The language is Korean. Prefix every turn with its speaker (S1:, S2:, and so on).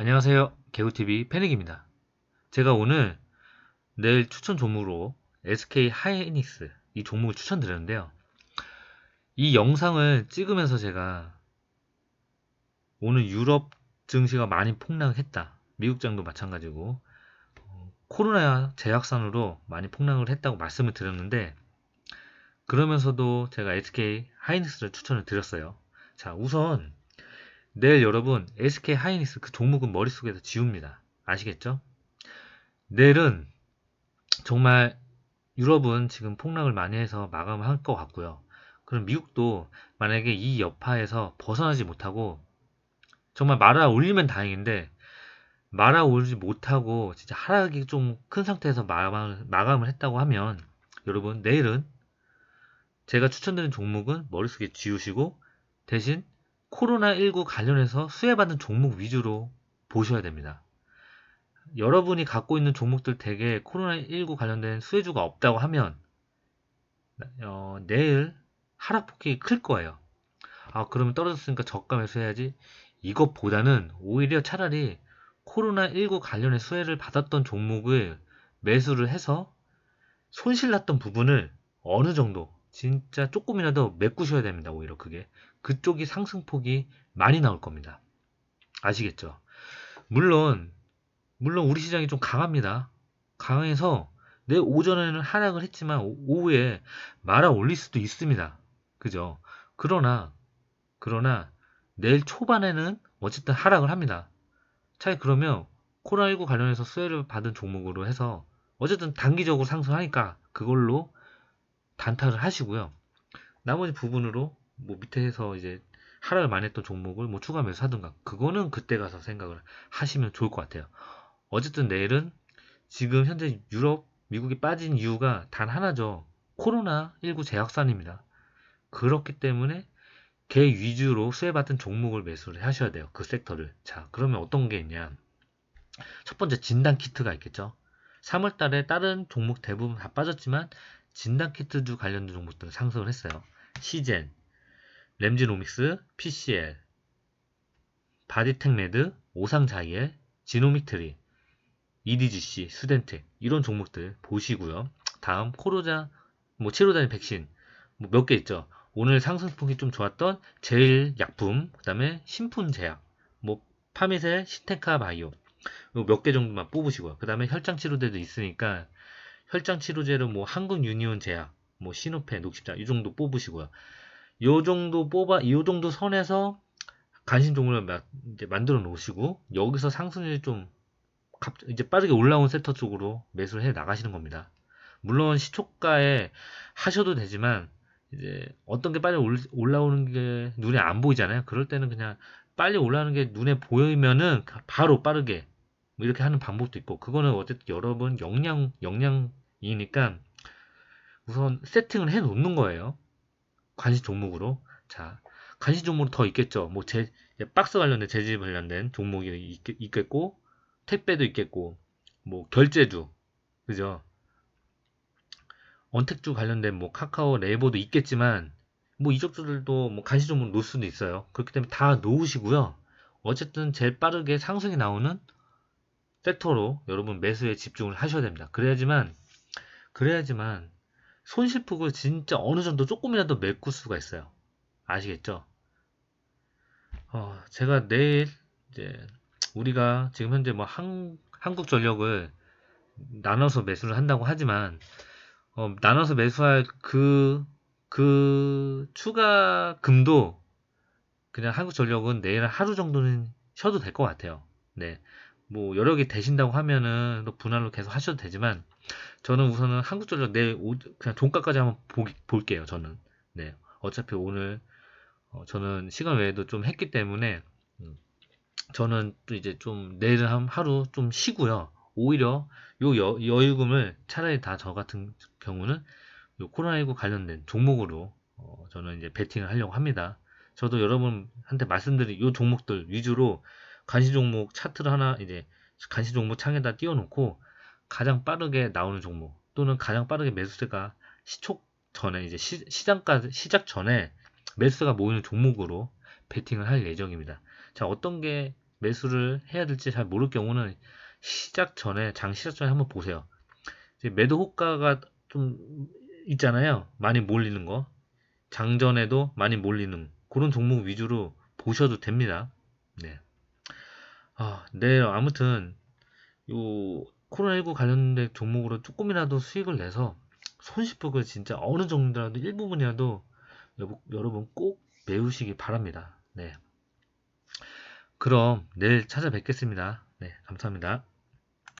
S1: 안녕하세요. 개구TV 패닉입니다. 제가 오늘 내일 추천 종목으로 SK 하이닉스 이 종목을 추천드렸는데요. 이 영상을 찍으면서 제가 오늘 유럽 증시가 많이 폭락했다. 미국장도 마찬가지고 어, 코로나 제약산으로 많이 폭락을 했다고 말씀을 드렸는데 그러면서도 제가 SK 하이닉스를 추천을 드렸어요. 자, 우선 내일 여러분 SK 하이닉스 그 종목은 머릿속에서 지웁니다. 아시겠죠? 내일은 정말 유럽은 지금 폭락을 많이 해서 마감을 할것 같고요. 그럼 미국도 만약에 이 여파에서 벗어나지 못하고 정말 말아 올리면 다행인데 말아 올리지 못하고 진짜 하락이 좀 큰 상태에서 마감을, 마감을 했다고 하면 여러분 내일은 제가 추천드린 종목은 머릿속에 지우시고 대신 코로나19 관련해서 수혜받는 종목 위주로 보셔야 됩니다. 여러분이 갖고 있는 종목들 대개 코로나19 관련된 수혜주가 없다고 하면 어, 내일 하락폭이 클 거예요. 아 그러면 떨어졌으니까 저가 매수해야지. 이것보다는 오히려 차라리 코로나19 관련해 수혜를 받았던 종목을 매수를 해서 손실 났던 부분을 어느 정도 진짜 조금이라도 메꾸셔야 됩니다. 오히려 그게 그쪽이 상승폭이 많이 나올 겁니다. 아시겠죠? 물론 물론 우리 시장이 좀 강합니다. 강해서 내 오전에는 하락을 했지만 오후에 말아 올릴 수도 있습니다. 그죠? 그러나 그러나 내일 초반에는 어쨌든 하락을 합니다. 차라리 그러면 코로나19 관련해서 수혜를 받은 종목으로 해서 어쨌든 단기적으로 상승하니까 그걸로 단타를 하시고요. 나머지 부분으로 뭐 밑에서 이제 하락을 많이 했던 종목을 뭐 추가하면서 하든가 그거는 그때 가서 생각을 하시면 좋을 것 같아요. 어쨌든 내일은 지금 현재 유럽, 미국이 빠진 이유가 단 하나죠. 코로나19 제약산입니다. 그렇기 때문에 개 위주로 수혜받은 종목을 매수를 하셔야 돼요. 그 섹터를. 자, 그러면 어떤 게 있냐. 첫 번째 진단 키트가 있겠죠. 3월 달에 다른 종목 대부분 다 빠졌지만 진단 키트주 관련된 종목들은 상승을 했어요. 시젠, 램지노믹스, PCL, 바디텍메드, 오상자이엘, 지노믹트리, EDGC, 수덴텍 이런 종목들 보시고요. 다음 코로자, 뭐 치료단위 백신 뭐 몇 개 있죠. 오늘 상승폭이 좀 좋았던 제일 약품, 그 다음에 신푼제약, 뭐 파미셀, 시테카 바이오 몇 개 정도만 뽑으시고요. 그 다음에 혈장 치료제도 있으니까 혈장 치료제로 뭐 한국 유니온 제약, 뭐 시노페, 녹십자 이 정도 뽑으시고요. 요 정도 뽑아, 요 정도 선에서 간신 종목을 이제 만들어 놓으시고 여기서 상승률이 좀 이제 빠르게 올라온 섹터 쪽으로 매수를 해 나가시는 겁니다. 물론 시초가에 하셔도 되지만 이제 어떤 게 빨리 올라오는 게 눈에 안 보이잖아요. 그럴 때는 그냥 빨리 올라오는 게 눈에 보이면은 바로 빠르게 뭐 이렇게 하는 방법도 있고 그거는 어쨌든 여러분 역량 역량이니까 우선 세팅을 해 놓는 거예요. 관시 종목으로. 자, 관시 종목으로 더 있겠죠. 뭐 제, 박스 관련된 재질 관련된 종목이 있, 겠고 택배도 있겠고, 뭐 결제주, 그죠? 언택주 관련된 뭐 카카오 네이버도 있겠지만, 뭐 이쪽들도 뭐 종목 놓을 수도 있어요. 그렇기 때문에 다 놓으시고요. 어쨌든 제일 빠르게 상승이 나오는 섹터로 여러분 매수에 집중을 하셔야 됩니다. 그래야지만, 그래야지만 손실폭을 진짜 어느 정도 조금이라도 메꿀 수가 있어요. 아시겠죠? 어, 제가 내일 이제 우리가 지금 현재 뭐 한, 한국전력을 나눠서 매수를 한다고 하지만 어, 나눠서 매수할 그, 그 추가 금도 그냥 한국전력은 내일 하루 정도는 쉬어도 될 것 같아요. 네. 뭐 여러 개 되신다고 하면은 또 분할로 계속 하셔도 되지만 저는 우선은 한국전력 내 그냥 종가까지 한번 보, 볼게요. 저는 네 어차피 오늘 어, 저는 시간 외에도 좀 했기 때문에 음, 저는 또 이제 좀 내일은 한 하루 좀 쉬고요. 오히려 요 여, 여유금을 차라리 다 저 같은 경우는 요 코로나19 관련된 종목으로 어, 저는 이제 베팅을 하려고 합니다. 저도 여러분한테 말씀드린 요 종목들 위주로 간시 종목 차트를 하나 이제 간시 종목 창에다 띄워놓고 가장 빠르게 나오는 종목 또는 가장 빠르게 매수세가 시촉 전에 이제 시, 장까지 시작 전에 매수가 모이는 종목으로 베팅을 할 예정입니다. 자 어떤 게 매수를 해야 될지 잘 모를 경우는 시작 전에 장 시작 전에 한번 보세요. 매도 호가가 좀 있잖아요. 많이 몰리는 거. 장전에도 많이 몰리는 그런 종목 위주로 보셔도 됩니다. 네. 아, 네, 아무튼 요 코로나19 관련된 종목으로 조금이라도 수익을 내서 손실폭을 진짜 어느 정도라도 일부분이라도 여러분 꼭 메우시기 바랍니다. 네. 그럼 내일 찾아뵙겠습니다. 네, 감사합니다.